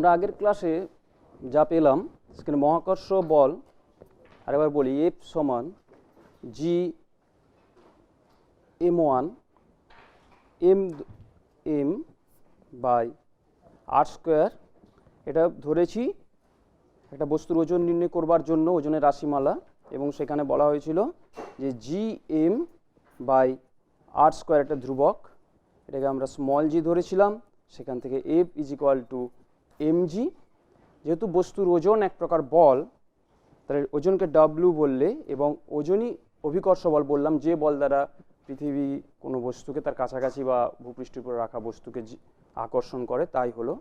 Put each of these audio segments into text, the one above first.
আমরা আগের ক্লাসে যা পেলাম, সেখানে মহাকর্ষ বল আর আরেকবার বলি এফ সমান G M one M M by R square এটা ধরেছি, একটা বস্তুর ওজন নির্ণয় করবার জন্য ওজনের রাশিমালা, এবং সেখানে বলা হয়েছিল যে G M by R square একটা ধ্রুবক। এটাকে আমরা স্মল জি ধরেছিলাম, সেখান থেকে F is equal to M G যেহেতু বস্তুর ওজন এক প্রকার বল, তাহলে ওজনকে ডাব্লু বললে এবং ওজনই অভিকর্ষ বল বললাম, যে বল দ্বারা পৃথিবী কোনো বস্তুকে তার কাছাকাছি বা ভূপৃষ্ঠের উপর রাখা বস্তুকে আকর্ষণ করে, তাই হলো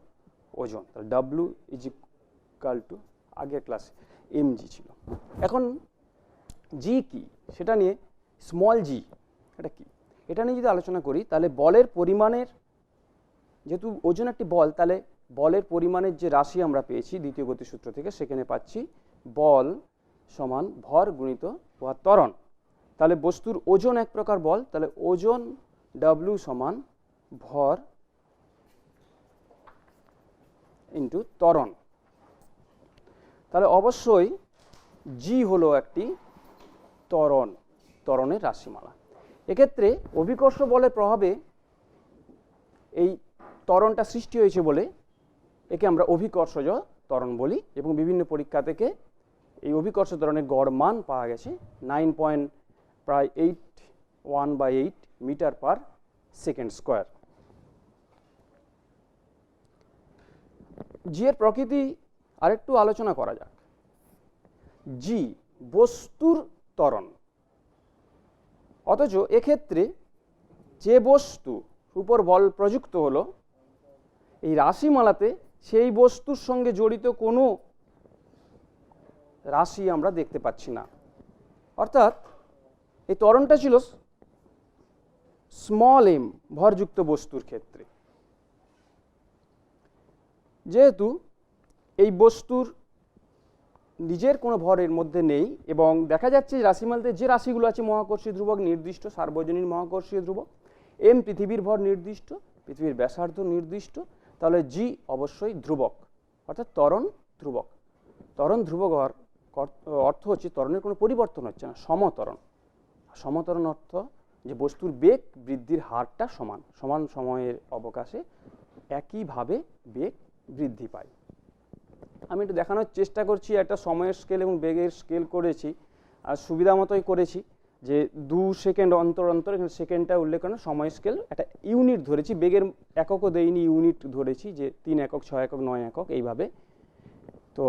ওজন। তাহলে ডাব্লু ইজ ইকাল টু আগের ক্লাসে এম জি ছিল। এখন জি কি? সেটা নিয়ে স্মল জি এটা কি? এটা নিয়ে যদি আলোচনা করি, তাহলে বলের পরিমাণের, যেহেতু ওজন একটি বল, তাহলে বলের পরিমাণের যে রাশি আমরা পেয়েছি দ্বিতীয় গতিসূত্র থেকে, সেখানে পাচ্ছি বল সমান ভর গুণিত বা ত্বরণ। তাহলে বস্তুর ওজন এক প্রকার বল, তাহলে ওজন ডাব্লিউ সমান ভর ইন্টু ত্বরণ। তাহলে অবশ্যই জি হলো একটি ত্বরণ, ত্বরণের রাশিমালা। এক্ষেত্রে অভিকর্ষ বলের প্রভাবে এই ত্বরণটা সৃষ্টি হয়েছে বলে একে আমরা অভিকর্ষজ ত্বরণ বলি এবং বিভিন্ন পরীক্ষা থেকে এই অভিকর্ষ ত্বরণের গড় মান পাওয়া গেছে নাইন পয়েন্ট প্রায় eight, one by eight metre per second square. G এর প্রকৃতি আরেকটু আলোচনা করা যাক। জি, বস্তুর ত্বরণ। অথচ এক্ষেত্রে যে বস্তু উপর বল প্রযুক্ত হলো, এই রাশিমালাতে সেই বস্তুর সঙ্গে জড়িত কোনো রাশি আমরা দেখতে পাচ্ছি না। অর্থাৎ এই ত্বরণটা ছিল স্মল এম ভরযুক্ত বস্তুর ক্ষেত্রে। যেহেতু এই বস্তুর নিজের কোনো ভরের মধ্যে নেই এবং দেখা যাচ্ছে রাশিমালাতে যে রাশিগুলো আছে, মহাকর্ষীয় ধ্রুবক নির্দিষ্ট, সার্বজনীন মহাকর্ষীয় ধ্রুবক এম পৃথিবীর ভর নির্দিষ্ট, পৃথিবীর ব্যাসার্ধ নির্দিষ্ট তাহলে জি অবশ্যই ধ্রুবক, অর্থাৎ ত্বরণ ধ্রুবক। ত্বরণ ধ্রুবক অর্থ হচ্ছে ত্বরণের কোনো পরিবর্তন হচ্ছে না, সমতরণ। সমতরণ অর্থ যে বস্তুর বেগ বৃদ্ধির হারটা সমান সমান সময়ের অবকাশে একইভাবে বেগ বৃদ্ধি পায়। আমি একটু দেখানোর চেষ্টা করছি, একটা সময়ের স্কেল এবং বেগের স্কেল করেছি, আর সুবিধা মতোই করেছি। যে দু সেকেন্ড অন্তর অন্তর এখানে সেকেন্ডটা উল্লেখ করেন, সময় স্কেল একটা ইউনিট ধরেছি, বেগের এককও দেইনি ইউনিট ধরেছি যে তিন একক, ছয় একক, নয় একক এইভাবে। তো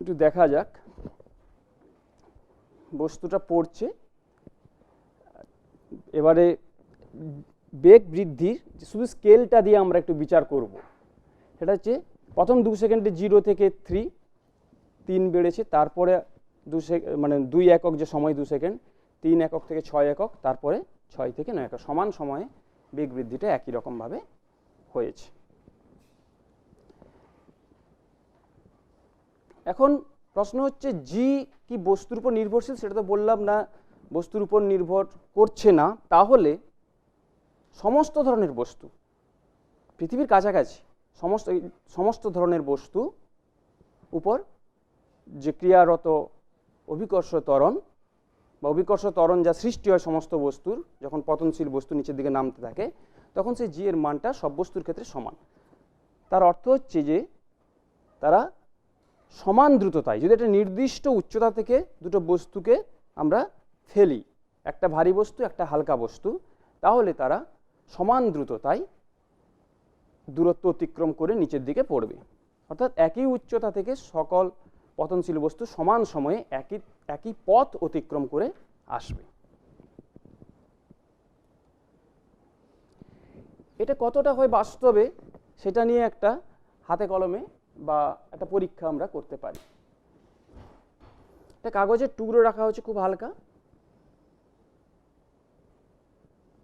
একটু দেখা যাক। বস্তুটা পড়ছে। এবারে বেগ বৃদ্ধির শুধু স্কেলটা দিয়ে আমরা একটু বিচার করব। সেটা হচ্ছে প্রথম দু সেকেন্ডে জিরো থেকে থ্রি তিন বেড়েছে, তারপরে দু মানে দুই একক যে সময় দু সেকেন্ড, তিন একক থেকে ছয় একক, তারপরে ছয় থেকে নয় একক, সমান সময়ে বেগ বৃদ্ধিটা একই রকমভাবে হয়েছে। এখন প্রশ্ন হচ্ছে জি কি বস্তুর উপর নির্ভরশীল? সেটা তো বললাম না, বস্তুর উপর নির্ভর করছে না। তাহলে সমস্ত ধরনের বস্তু, পৃথিবীর কাছাকাছি সমস্ত সমস্ত ধরনের বস্তু উপর যে ক্রিয়ারত অভিকর্ষ ত্বরণ বা অভিকর্ষ ত্বরণ যা সৃষ্টি হয় সমস্ত বস্তুর, যখন পতনশীল বস্তু নিচের দিকে নামতে থাকে, তখন সেই জি এর মানটা সব বস্তুর ক্ষেত্রে সমান। তার অর্থ হচ্ছে যে, তারা সমান দ্রুততায়, যদি একটা নির্দিষ্ট উচ্চতা থেকে দুটো বস্তুকে আমরা ফেলি, একটা ভারী বস্তু, একটা হালকা বস্তু, তাহলে তারা সমান দ্রুততায় দূরত্ব অতিক্রম করে নিচের দিকে পড়বে। অর্থাৎ একই উচ্চতা থেকে সকল পতনশীল বস্তু সমান সময়ে একই একই পথ অতিক্রম করে আসবে। এটা কতটা হয় বাস্তবে সেটা নিয়ে একটা হাতে কলমে বা একটা পরীক্ষা আমরা করতে পারি। একটা কাগজের টুকরো রাখা হচ্ছে খুব হালকা।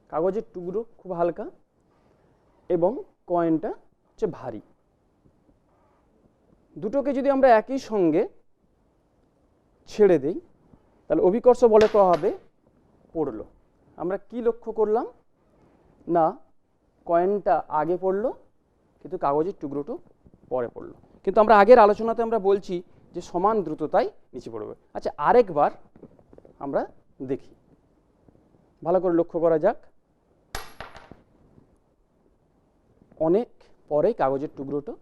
কাগজের টুকরো খুব হালকা এবং কয়েনটা হচ্ছে ভারী। দুটোকে যদি আমরা একই সঙ্গে ছেড়ে দেই, তাহলে অভিকর্ষ বলে প্রভাবে পড়ল। আমরা কি লক্ষ্য করলাম? না, কয়েনটা আগে পড়ল, কিন্তু কাগজের টুকরোটো পরে পড়ল। কিন্তু আমরা আগের আলোচনাতে আমরা বলছি যে সমান দ্রুততায় নিচে পড়বে। আচ্ছা আরেকবার আমরা দেখি। ভালো করে লক্ষ্য করা যাক। অনেক পরে কাগজের টুকরোটো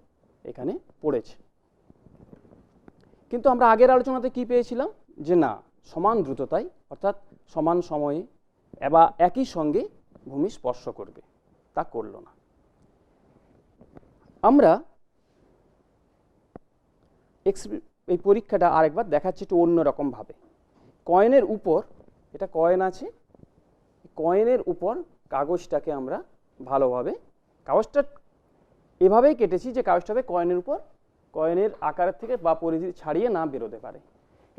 এখানে পড়েছে। কিন্তু আমরা আগের আলোচনাতে কি পেয়েছিলাম? যে না, সমান দ্রুততায় অর্থাৎ সমান সময়ে বা একই সঙ্গে ভূমি স্পর্শ করবে। তা করল না। আমরা এই পরীক্ষাটা আরেকবার দেখাচ্ছি একটু অন্যরকমভাবে কয়েনের উপর, এটা কয়েন আছে, কয়েনের উপর কাগজটাকে আমরা ভালোভাবে, কাগজটা এভাবেই কেটেছি যে কাগজটাতে কয়েনের উপর কয়েনের আকারের থেকে বা পরিধি ছাড়িয়ে না বেরোতে পারে।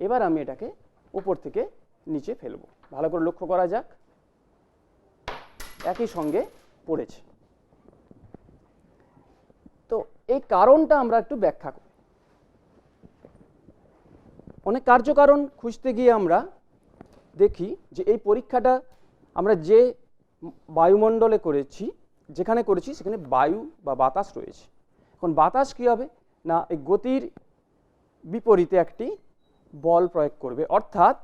এবার আমি এটাকে উপর থেকে নিচে ফেলব। ভালো করে লক্ষ্য করা যাক। একই সঙ্গে পড়েছে। তো এই কারণটা আমরা একটু ব্যাখ্যা করি। অনেক কার্যকারণ খুঁজতে গিয়ে আমরা দেখি যে এই পরীক্ষাটা আমরা যে বায়ুমণ্ডলে করেছি, যেখানে করেছি সেখানে বায়ু বা বাতাস রয়েছে। এখন বাতাস কী হবে? না, এই গতির বিপরীতে একটি বল প্রয়োগ করবে। অর্থাৎ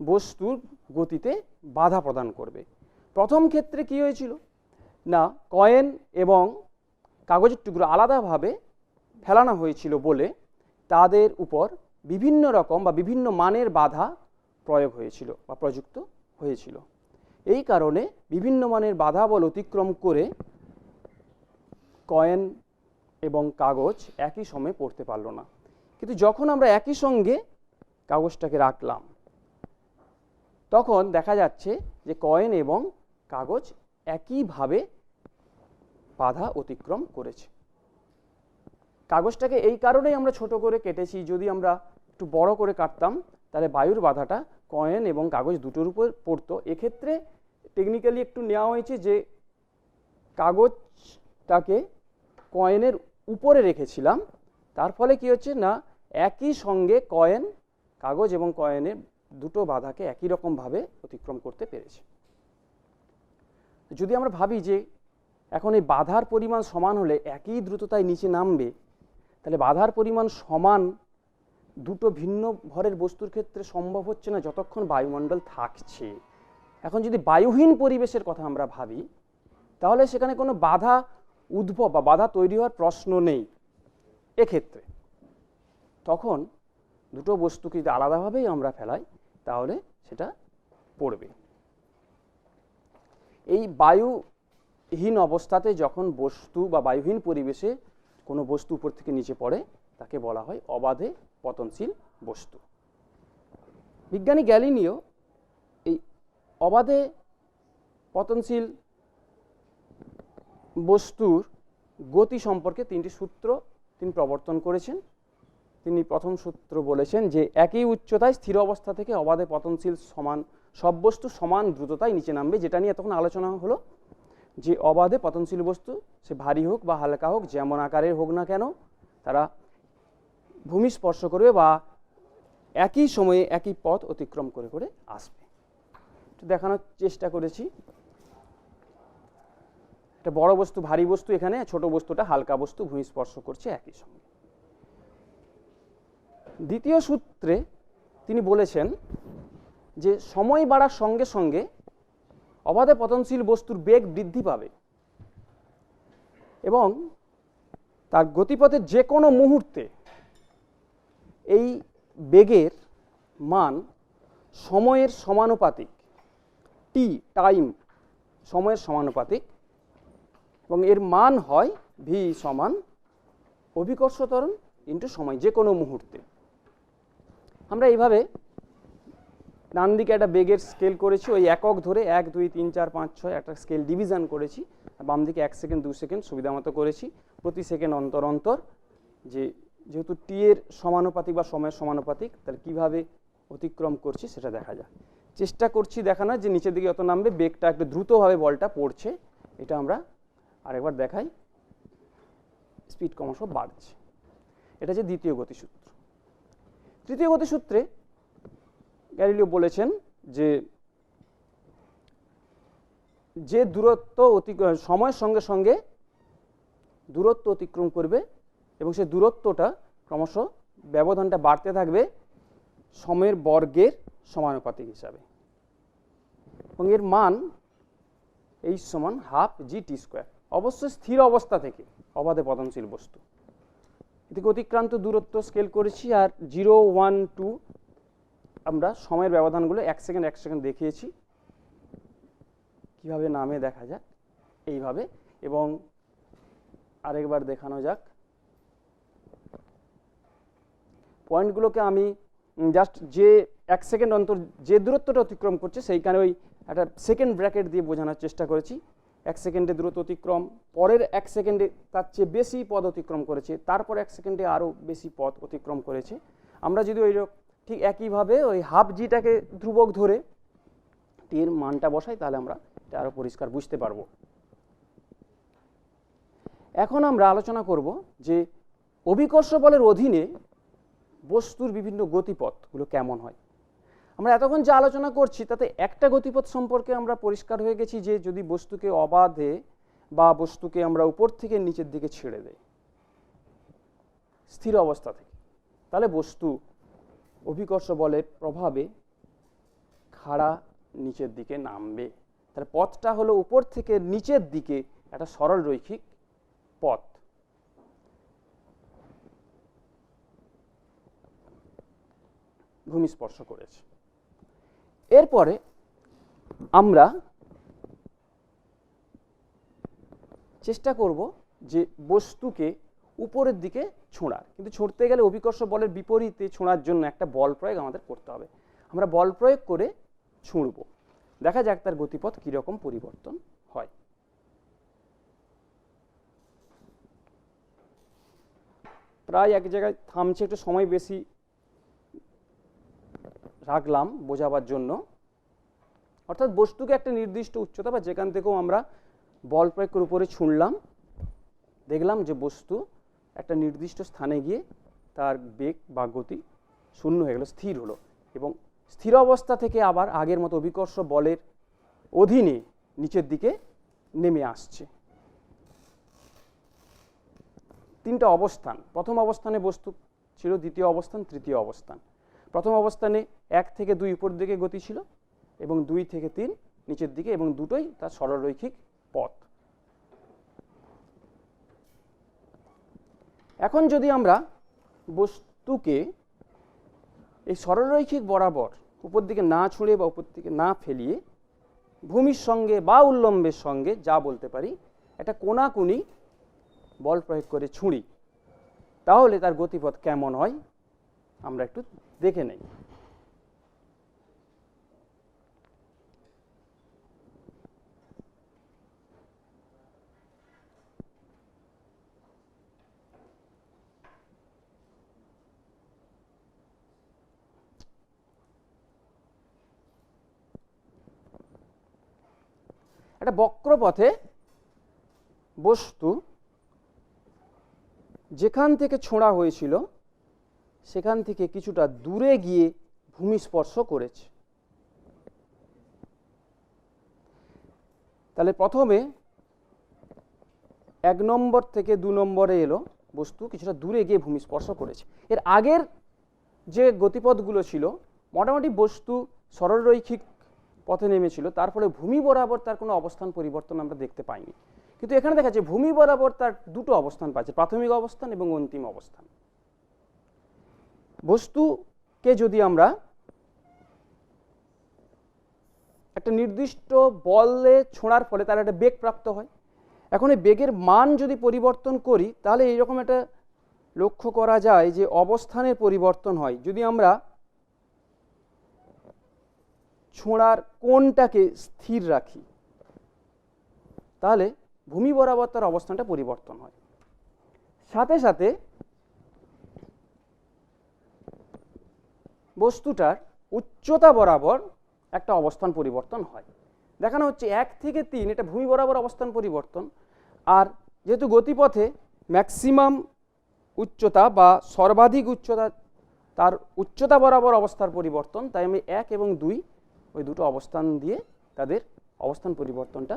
বস্তুর গতিতে বাধা প্রদান করবে। প্রথম ক্ষেত্রে কি হয়েছিল? না, কয়েন এবং কাগজের টুকরো আলাদাভাবে ফেলানো হয়েছিল বলে তাদের উপর বিভিন্ন রকম বা বিভিন্ন মানের বাধা প্রয়োগ হয়েছিল বা প্রযুক্ত হয়েছিল। এই কারণে বিভিন্ন মানের বাধা বল অতিক্রম করে কয়েন এবং কাগজ একই সময়ে পড়তে পারল না। কিন্তু যখন আমরা একই সঙ্গে কাগজটাকে রাখলাম, তখন দেখা যাচ্ছে যে কয়েন এবং কাগজ একইভাবে বাধা অতিক্রম করেছে। কাগজটাকে এই কারণেই আমরা ছোট করে কেটেছি, যদি আমরা একটু বড় করে কাটতাম, তাহলে বায়ুর বাধাটা কয়েন এবং কাগজ দুটোর উপর পড়তো। এক্ষেত্রে টেকনিক্যালি একটু নেওয়া হয়েছে যে কাগজটাকে কয়েনের উপরে রেখেছিলাম, তার ফলে কি হচ্ছে না, একই সঙ্গে কয়েন, কাগজ এবং কয়েনের দুটো বাধাকে একই রকমভাবে অতিক্রম করতে পেরেছে। যদি আমরা ভাবি যে এখন এই বাধার পরিমাণ সমান হলে একই দ্রুততায় নিচে নামবে, তাহলে বাধার পরিমাণ সমান দুটো ভিন্ন ভরের বস্তুর ক্ষেত্রে সম্ভব হচ্ছে না যতক্ষণ বায়ুমণ্ডল থাকছে। এখন যদি বায়ুহীন পরিবেশের কথা আমরা ভাবি, তাহলে সেখানে কোনো বাধা উদ্ভব বা বাধা তৈরি হওয়ার প্রশ্ন নেই। এক্ষেত্রে তখন দুটো বস্তুকে যদি আলাদাভাবেই আমরা ফেলাই, তাহলে সেটা পড়বে। এই বায়ুহীন অবস্থাতে যখন বস্তু বা বায়ুহীন পরিবেশে কোনো বস্তু উপর থেকে নিচে পড়ে, তাকে বলা হয় অবাধে পতনশীল বস্তু। বিজ্ঞানী গ্যালিনিও এই অবাধে পতনশীল বস্তুর গতি সম্পর্কে তিনটি সূত্র তিনি প্রবর্তন করেছেন। তিনি প্রথম সূত্র বলেছেন যে, একই উচ্চতায় স্থির অবস্থা থেকে অবাধে পতনশীল সমান, সব বস্তু সমান দ্রুততায় নিচে নামবে, যেটা নিয়ে তখন আলোচনা হলো। যে অবাধে পতনশীল বস্তু, সে ভারী হোক বা হালকা হোক, যেমন আকারের হোক না কেন, তারা ভূমি স্পর্শ করবে বা একই সময়ে একই পথ অতিক্রম করে করে আসবে। দেখানোর চেষ্টা করেছি। একটা বড় বস্তু, ভারী বস্তু এখানে, ছোট বস্তুটা হালকা বস্তু, ভূমি স্পর্শ করছে একই সঙ্গে। দ্বিতীয় সূত্রে তিনি বলেছেন যে, সময় বাড়ার সঙ্গে সঙ্গে অবাধে পতনশীল বস্তুর বেগ বৃদ্ধি পাবে এবং তার গতিপথের যে কোনো মুহূর্তে এই বেগের মান সময়ের সমানুপাতিক টি টাইম সময়ের সমানুপাতিক এবং এর মান হয় ভি সমান অভিকর্ষ ত্বরণ ইন্টু সময় যে কোনো মুহূর্তে। আমরা এইভাবে ডান দিকে একটা বেগের স্কেল করেছি, ওই একক ধরে এক, দুই, তিন, চার, পাঁচ, ছয় একটা স্কেল ডিভিশন করেছি বাম দিকে এক সেকেন্ড দু সেকেন্ড সুবিধা মতো করেছি, প্রতি সেকেন্ড অন্তর অন্তর। যে যেহেতু টি এর সমানুপাতিক বা সময়ের সমানুপাতিক, তাহলে কীভাবে অতিক্রম করছি সেটা দেখা যায় চেষ্টা করছি দেখানোর যে নিচের দিকে যত নামবে, বেগটা একটু দ্রুতভাবে বলটা পড়ছে, এটা আমরা আরেকবার দেখাই। স্পিড ক্রমশ বাড়ছে। এটা হচ্ছে দ্বিতীয় গতিসূত্র। তৃতীয় গতিসূত্রে গ্যালিলিও বলেছেন যে যে দূরত্ব অতি সময়ের সঙ্গে সঙ্গে দূরত্ব অতিক্রম করবে এবং সেই দূরত্বটা ক্রমশ ব্যবধানটা বাড়তে থাকবে সময়ের বর্গের সমানুপাতিক হিসাবে। এবং এর মান এইচ সমান হাফ জি টি স্কোয়ার অবশ্যই স্থির অবস্থা থেকে অবাধে পতনশীল বস্তু। এদিকে অতিক্রান্ত দূরত্ব স্কেল করেছি আর জিরো ওয়ান টু আমরা সময়ের ব্যবধানগুলো এক সেকেন্ড এক সেকেন্ড দেখিয়েছি। কীভাবে নামে দেখা যাক? এইভাবে এবং আরেকবার দেখানো যাক। পয়েন্টগুলোকে আমি জাস্ট যে এক সেকেন্ড অন্তর যে দূরত্বটা অতিক্রম করছে সেইখানে ওই একটা সেকেন্ড ব্র্যাকেট দিয়ে বোঝানোর চেষ্টা করেছি। এক সেকেন্ডে দূরত্ব অতিক্রম, পরের এক সেকেন্ডে তার চেয়ে বেশি পদ অতিক্রম করেছে, তারপর এক সেকেন্ডে আরও বেশি পথ অতিক্রম করেছে। আমরা যদি ওই ঠিক একইভাবে ওই হাফ জিটাকে ধ্রুবক ধরে টি এর মানটা বসাই, তাহলে আমরা এটা আরও পরিষ্কার বুঝতে পারব। এখন আমরা আলোচনা করব যে অভিকর্ষ বলের অধীনে বস্তুর বিভিন্ন গতিপথগুলো কেমন হয়। আমরা এতক্ষণ যে আলোচনা করছি, তাতে একটা গতিপথ সম্পর্কে আমরা পরিষ্কার হয়ে গেছি যে যদি বস্তুকে অবাধে বা বস্তুকে আমরা উপর থেকে নিচের দিকে ছেড়ে দেই, স্থির অবস্থা থেকে, তাহলে বস্তু অভিকর্ষ বলের প্রভাবে খাড়া নিচের দিকে নামবে। তাহলে পথটা হলো উপর থেকে নিচের দিকে একটা সরল রৈখিক পথ। ভূমি স্পর্শ করেছে। এরপরে আমরা চেষ্টা করব যে বস্তুকে উপরের দিকে ছোঁড়ার। কিন্তু ছুঁড়তে গেলে অভিকর্ষ বলের বিপরীতে ছোঁড়ার জন্য একটা বল প্রয়োগ আমাদের করতে হবে। আমরা বল প্রয়োগ করে ছুঁড়ব। দেখা যাক তার গতিপথ কীরকম পরিবর্তন হয়। প্রায় এক জায়গায় থামছে, একটু সময় বেশি রাখলাম বোঝাবার জন্য। অর্থাৎ বস্তুকে একটা নির্দিষ্ট উচ্চতা বা যেখান থেকেও আমরা বল প্রয়োগের উপরে ছুঁড়লাম, দেখলাম যে বস্তু একটা নির্দিষ্ট স্থানে গিয়ে তার বেগ বা গতি শূন্য হয়ে গেল, স্থির হলো এবং স্থির অবস্থা থেকে আবার আগের মতো অভিকর্ষ বলের অধীনে নিচের দিকে নেমে আসছে। তিনটা অবস্থান, প্রথম অবস্থানে বস্তু ছিল, দ্বিতীয় অবস্থান, তৃতীয় অবস্থান। প্রথম অবস্থানে এক থেকে দুই উপর দিকে গতি ছিল এবং দুই থেকে তিন নিচের দিকে এবং দুটোই তার সরলরৈখিক পথ। এখন যদি আমরা বস্তুকে এই সরলরৈখিক বরাবর উপর দিকে না ছুঁড়ে বা উপর দিকে না ফেলিয়ে ভূমির সঙ্গে বা উল্লম্বের সঙ্গে যা বলতে পারি, একটা কোনাকুনি বল প্রয়োগ করে ছুঁড়ি, তাহলে তার গতিপথ কেমন হয়? আমরা একটু দেখে নেই। একটা বক্রপথে বস্তু যেখান থেকে ছোঁড়া হয়েছিল সেখান থেকে কিছুটা দূরে গিয়ে ভূমি স্পর্শ করেছে। তাহলে প্রথমে এক নম্বর থেকে দু নম্বরে এলো বস্তু, কিছুটা দূরে গিয়ে ভূমি স্পর্শ করেছে। এর আগের যে গতিপথগুলো ছিল, মোটামুটি বস্তু সরলরৈখিক পথে নেমেছিল, তার ফলে ভূমি বরাবর তার কোনো অবস্থান পরিবর্তন আমরা দেখতে পাইনি। কিন্তু এখানে দেখা যাচ্ছে, ভূমি বরাবর তার দুটো অবস্থান পাচ্ছে, প্রাথমিক অবস্থান এবং অন্তিম অবস্থান। বস্তুকে যদি আমরা একটা নির্দিষ্ট বলে ছোঁড়ার ফলে তার একটা বেগ প্রাপ্ত হয়, এখন এই বেগের মান যদি পরিবর্তন করি, তাহলে এইরকম একটা লক্ষ্য করা যায় যে অবস্থানের পরিবর্তন হয়। যদি আমরা ছোঁড়ার কোণটাকে স্থির রাখি, তাহলে ভূমি বরাবর তার অবস্থানটা পরিবর্তন হয়। সাথে সাথে বস্তুটার উচ্চতা বরাবর একটা অবস্থান পরিবর্তন হয়। দেখানো হচ্ছে এক থেকে তিন, এটা ভূমি বরাবর অবস্থান পরিবর্তন। আর যেহেতু গতিপথে ম্যাক্সিমাম উচ্চতা বা সর্বাধিক উচ্চতা, তার উচ্চতা বরাবর অবস্থার পরিবর্তন, তাই আমি এক এবং দুই ওই দুটো অবস্থান দিয়ে তাদের অবস্থান পরিবর্তনটা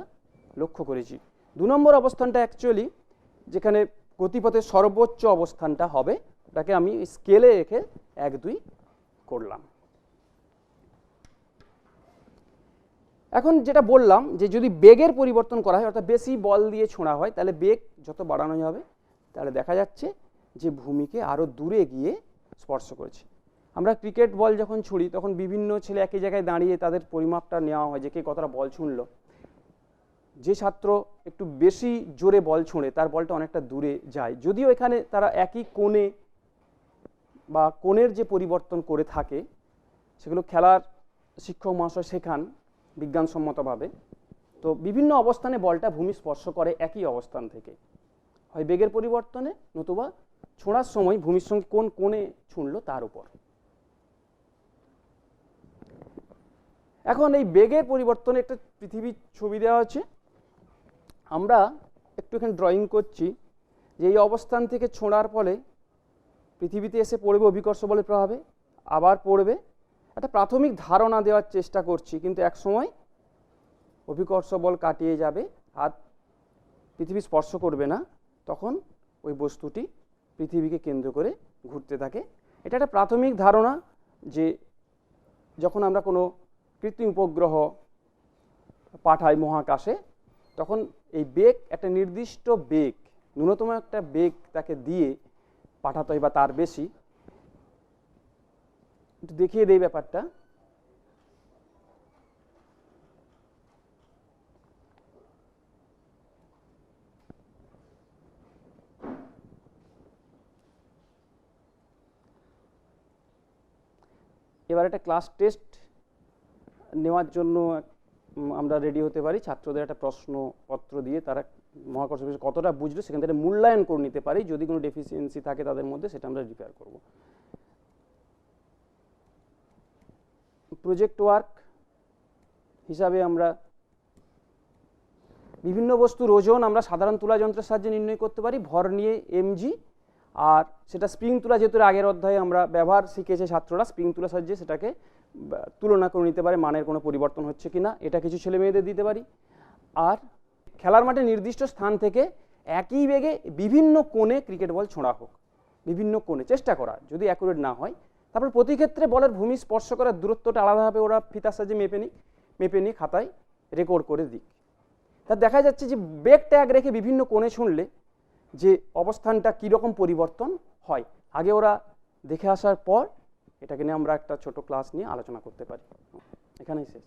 লক্ষ্য করেছি। দু নম্বর অবস্থানটা অ্যাকচুয়ালি যেখানে গতিপথের সর্বোচ্চ অবস্থানটা হবে, ওটাকে আমি স্কেলে রেখে এক, দুই করলাম। এখন যেটা বললাম যে যদি বেগের পরিবর্তন করা হয়, অর্থাৎ বেশি বল দিয়ে ছোঁড়া হয়, তাহলে বেগ যত বাড়ানো যাবে তাহলে দেখা যাচ্ছে যে ভূমিকে আরও দূরে গিয়ে স্পর্শ করেছে। আমরা ক্রিকেট বল যখন ছুঁড়ি, তখন বিভিন্ন ছেলে একই জায়গায় দাঁড়িয়ে তাদের পরিমাপটা নেওয়া হয় যে কে কতটা বল ছুঁড়লো। যে ছাত্র একটু বেশি জোরে বল ছোঁড়ে, তার বলটা অনেকটা দূরে যায়। যদিও এখানে তারা একই কোণে বা কোণের যে পরিবর্তন করে থাকে, সেগুলো খেলার শিক্ষক মহাশয় শেখান বিজ্ঞানসম্মতভাবে। তো বিভিন্ন অবস্থানে বলটা ভূমি স্পর্শ করে একই অবস্থান থেকে। হয় বেগের পরিবর্তনে নতুবা ছোঁড়ার সময় ভূমির সঙ্গে কোন কোণে ছুঁড়ল তার উপর। এখন এই বেগের পরিবর্তনে একটা পৃথিবীর ছবি দেওয়া আছে। আমরা একটু এখানে ড্রয়িং করছি যে এই অবস্থান থেকে ছোঁড়ার ফলে পৃথিবীতে এসে পড়বে অভিকর্ষ বলের প্রভাবে, আবার পড়বে। একটা প্রাথমিক ধারণা দেওয়ার চেষ্টা করছি, কিন্তু এক সময় অভিকর্ষ বল কাটিয়ে যাবে হাত পৃথিবী স্পর্শ করবে না, তখন ওই বস্তুটি পৃথিবীকে কেন্দ্র করে ঘুরতে থাকে। এটা একটা প্রাথমিক ধারণা যে যখন আমরা কোনো কৃত্রিম উপগ্রহ পাঠাই মহাকাশে, তখন এই বেগ, একটা নির্দিষ্ট বেগ, ন্যূনতম একটা বেগ তাকে দিয়ে পাঠাতে হয় বা তার বেশি। একটু দেখিয়ে দেই ব্যাপারটা। এবার একটা ক্লাস টেস্ট নেওয়ার জন্য আমরা রেডি হতে পারি। ছাত্রদের একটা প্রশ্নপত্র দিয়ে তারা মহাকর্ষ কতটা বুঝলো সেখান থেকে মূল্যায়ন করে নিতে পারি, যদি কোনো ডেফিসিয়েন্সি থাকে তাদের মধ্যে সেটা আমরা রিপেয়ার করব। প্রজেক্ট ওয়ার্ক হিসাবে আমরা বিভিন্ন বস্তুর ওজন আমরা সাধারণ তুলা যন্ত্রের সাহায্যে নির্ণয় করতে পারি, ভর নিয়ে এমজি আর সেটা স্প্রিং তুলা যেহেতু আগের অধ্যায়ে আমরা ব্যবহার শিখেছে ছাত্ররা স্প্রিং তুলা সাহায্যে সেটাকে তুলনা করে নিতে পারে, মানের কোনো পরিবর্তন হচ্ছে কি না এটা কিছু ছেলে মেয়েদের দিতে পারি। আর খেলার মাঠে নির্দিষ্ট স্থান থেকে একই বেগে বিভিন্ন কোণে ক্রিকেট বল ছোঁড়া হোক। বিভিন্ন কোণে, চেষ্টা করা, যদি অ্যাকুরেট না হয়। তারপর প্রতি ক্ষেত্রে বলের ভূমি স্পর্শ করার দূরত্বটা আলাদাভাবে ওরা ফিতার সাহায্যে মেপে নিক, মেপে নিয়ে খাতায় রেকর্ড করে দিক। তা দেখা যাচ্ছে যে বেগ ট্যাগ রেখে বিভিন্ন কোণে শুনলে যে অবস্থানটা কীরকম পরিবর্তন হয়, আগে ওরা দেখে আসার পর এটাকে নিয়ে আমরা একটা ছোট ক্লাস নিয়ে আলোচনা করতে পারি। এখানেই শেষ।